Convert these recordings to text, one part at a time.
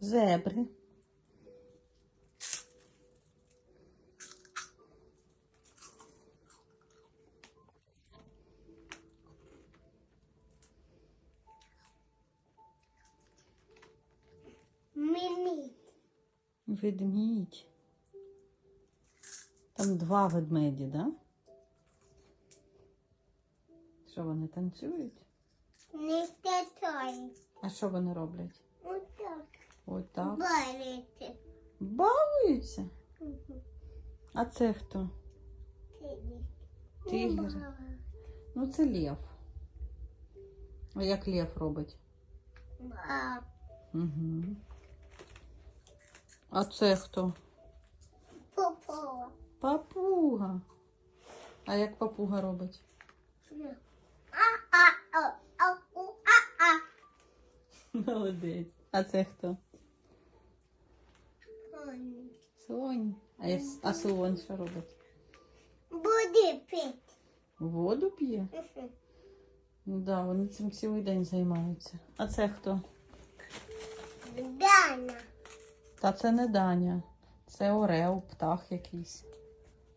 Зебри. Мимі. Ведмідь. Там два ведмеді, да? Що вони танцюють? А що вони роблять? Отак. Отак. Балити. Балуються. А це хто? Тигр. Ну, це лев. А як лев робить? А, Угу. А це хто? попова. Папуга. А як папуга робить? А, а, а, а, у, а, а. Молодець. А це хто? Ой. Слонь. А, я... а слон що робить? Буде пити. Воду п'є? Ну да, вони цим цілий день займаються. А це хто? Дана. Та це не Даня. Це Орел, птах якийсь.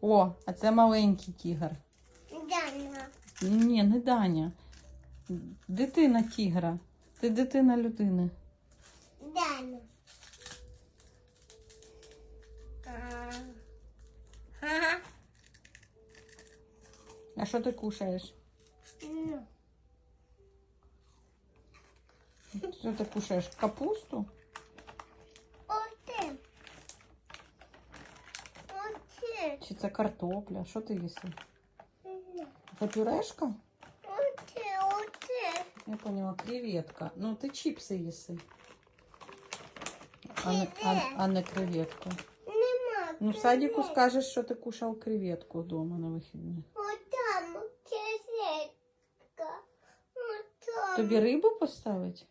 О, а це маленький тігр. Дана. Ні, не Даня. Дитина тігра. Ти дитина людини. Дана. А. Що ти кушаєш? Ну. Що ти кушаєш? Капусту? Оте. Оте. Чи це картопля? Що ти їси? Це пюрешка? Оте, оте. Я поняла, креветка. Ну, ти чіпси їси. А не, а, а не креветку. Нема. Ну, в садіку скажеш, що ти кушав креветку вдома на вихідні. Отам кисетка. Отам. Тобі рибу поставить?